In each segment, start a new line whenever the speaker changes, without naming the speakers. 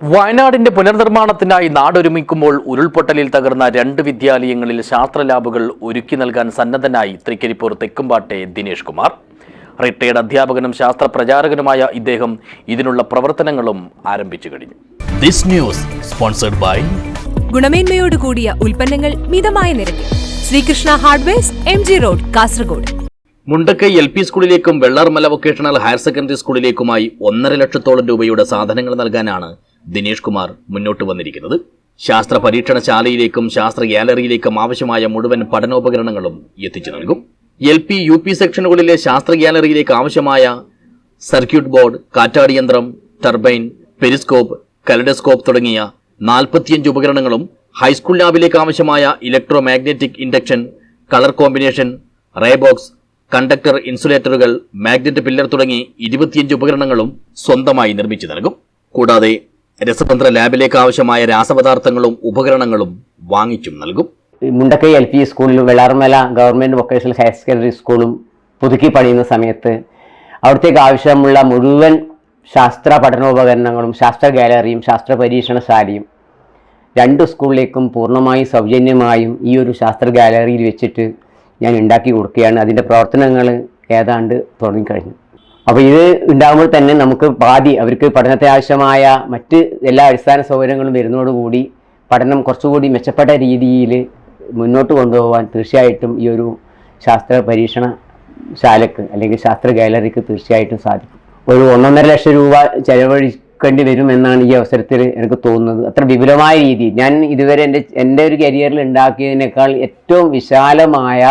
വയനാടിന്റെ പുനർനിർമ്മാണത്തിനായി നാടൊരുമിക്കുമ്പോൾ ഉരുൾപൊട്ടലിൽ തകർന്ന രണ്ട് വിദ്യാലയങ്ങളിൽ ശാസ്ത്ര ലാബുകൾ ഒരുക്കി നൽകാൻ സന്നദ്ധനായി തൃക്കരിപ്പൂർ തെക്കുംപാട്ടെ ദിനേഷ് കുമാർ. റിട്ടയർഡ് അധ്യാപകനും ശാസ്ത്ര പ്രചാരകനുമായ ഇദ്ദേഹം ഇതിനുള്ള പ്രവർത്തനങ്ങളും ആരംഭിച്ചു കഴിഞ്ഞു.
ദിസ് ന്യൂസ് സ്പോൺസർഡ് ബൈ
ഗുണമേന്മയോട് കൂടിയ ഉൽപ്പന്നങ്ങൾ മിതമായ നിരക്കിൽ. Sreekrishna hardwares M G road Kasaragod.
Mundakkai L P സ്കൂളിലേക്കും Vellarmala vocational higher secondary സ്കൂളിലേക്കുമായി ഒന്നര ലക്ഷത്തോളം രൂപയുടെ സാധനങ്ങൾ നൽകാനാണ് ദിനേഷ് കുമാർ മുന്നോട്ട് വന്നിരിക്കുന്നത്. ശാസ്ത്ര പരീക്ഷണശാലയിലേക്കും ശാസ്ത്ര ഗ്യാലറിയിലേക്കും ആവശ്യമായ മുഴുവൻ പഠനോപകരണങ്ങളും എത്തിച്ചു നൽകും. എൽ പി യു പി സെക്ഷനുകളിലെ ശാസ്ത്ര ഗ്യാലറിയിലേക്ക് ആവശ്യമായ സർക്യൂട്ട് ബോർഡ് കാറ്റാടിയന്ത്രം ടർബൈൻ പെരിസ്കോപ്പ് കലഡസ്കോപ്പ് തുടങ്ങിയ നാൽപ്പത്തിയഞ്ച് ഉപകരണങ്ങളും ഹൈസ്കൂൾ ലാബിലേക്ക് ആവശ്യമായ electro magnetic induction colour combination ray box conductor ഇൻസുലേറ്ററുകൾ magnet pillar തുടങ്ങി ഇരുപത്തിയഞ്ച് ഉപകരണങ്ങളും സ്വന്തമായി നിർമ്മിച്ചു നൽകും. കൂടാതെ രസതന്ത്ര ലാബിലേക്ക് ആവശ്യമായ രാസപദാർത്ഥങ്ങളും ഉപകരണങ്ങളും വാങ്ങിച്ചും നൽകും.
മുണ്ടക്കൈ എൽ പി സ്കൂളിലും Vellarmala government vocational higher secondary സ്കൂളും പുതുക്കി പണിയുന്ന സമയത്ത് അവിടത്തേക്ക് ആവശ്യമുള്ള മുഴുവൻ ശാസ്ത്ര പഠനോപകരണങ്ങളും ശാസ്ത്ര ഗാലറിയും ശാസ്ത്ര പരീക്ഷണശാലയും രണ്ട് സ്കൂളിലേക്കും പൂർണമായും സൗജന്യമായും ഈ ഒരു ശാസ്ത്ര ഗാലറിയിൽ വെച്ചിട്ട് ഞാൻ ഉണ്ടാക്കി കൊടുക്കുകയാണ്. അതിന്റെ പ്രവർത്തനങ്ങൾ ഏതാണ്ട് തുടങ്ങിക്കഴിഞ്ഞു. അപ്പോൾ ഇത് ഉണ്ടാകുമ്പോൾ തന്നെ നമുക്ക് പാതി അവർക്ക് പഠനത്തെ ആവശ്യമായ മറ്റ് എല്ലാ അടിസ്ഥാന സൗകര്യങ്ങളും വരുന്നതോടുകൂടി പഠനം കുറച്ചുകൂടി മെച്ചപ്പെട്ട രീതിയിൽ മുന്നോട്ട് കൊണ്ടുപോകാൻ തീർച്ചയായിട്ടും ഈ ഒരു ശാസ്ത്ര പരീക്ഷണ ശാലക്ക് അല്ലെങ്കിൽ ശാസ്ത്ര ഗാലറിക്ക് തീർച്ചയായിട്ടും സാധിക്കും. ഒരു ഒന്നൊന്നര ലക്ഷം രൂപ ചെലവഴിക്കേണ്ടി വരും എന്നാണ് ഈ അവസരത്തിൽ എനിക്ക് തോന്നുന്നത്. അത്ര വിപുലമായ രീതി. ഞാൻ ഇതുവരെ എന്റെ എന്റെ ഒരു കരിയറിൽ ഉണ്ടാക്കിയതിനേക്കാൾ ഏറ്റവും വിശാലമായ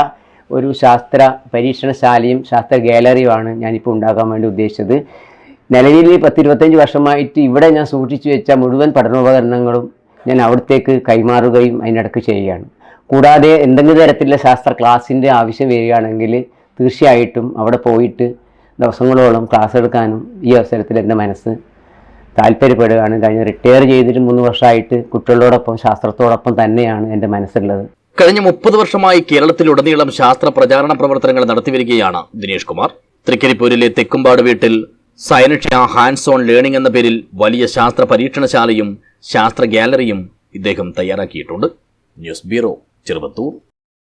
ഒരു ശാസ്ത്ര പരീക്ഷണശാലയും ശാസ്ത്ര ഗാലറിയുമാണ് ഞാനിപ്പോൾ ഉണ്ടാക്കാൻ വേണ്ടി ഉദ്ദേശിച്ചത്. നിലവിൽ പത്തിരുപത്തഞ്ച് വർഷമായിട്ട് ഇവിടെ ഞാൻ സൂക്ഷിച്ചു വെച്ച മുഴുവൻ പഠനോപകരണങ്ങളും ഞാൻ അവിടത്തേക്ക് കൈമാറുകയും അതിനിടക്ക് ചെയ്യുകയാണ്. കൂടാതെ എന്തെങ്കിലും തരത്തിലുള്ള ശാസ്ത്ര ക്ലാസ്സിന്റെ ആവശ്യം വരികയാണെങ്കിൽ തീർച്ചയായിട്ടും അവിടെ പോയിട്ട് ദിവസങ്ങളോളം ക്ലാസ് എടുക്കാനും ഈ അവസരത്തിൽ എന്റെ മനസ്സ് താല്പര്യപ്പെടുകയാണ്. കഴിഞ്ഞ റിട്ടയർ ചെയ്തിട്ട് മൂന്ന് വർഷമായിട്ട് കുട്ടികളോടൊപ്പം ശാസ്ത്രത്തോടൊപ്പം തന്നെയാണ് എന്റെ മനസ്സുള്ളത്.
കഴിഞ്ഞ മുപ്പത് വർഷമായി കേരളത്തിലുടനീളം ശാസ്ത്ര പ്രചാരണ പ്രവർത്തനങ്ങൾ നടത്തിവരികയാണ് ദിനേഷ് കുമാർ. തൃക്കരിപ്പൂരിലെ തെക്കുംപാട് വീട്ടിൽ സയനക്ഷ ഹാൻഡ്സ് ഓൺ ലേണിംഗ് എന്ന പേരിൽ വലിയ ശാസ്ത്ര പരീക്ഷണശാലയും ശാസ്ത്ര ഗാലറിയും ഇദ്ദേഹം തയ്യാറാക്കിയിട്ടുണ്ട്. News bureau Cheruvathur.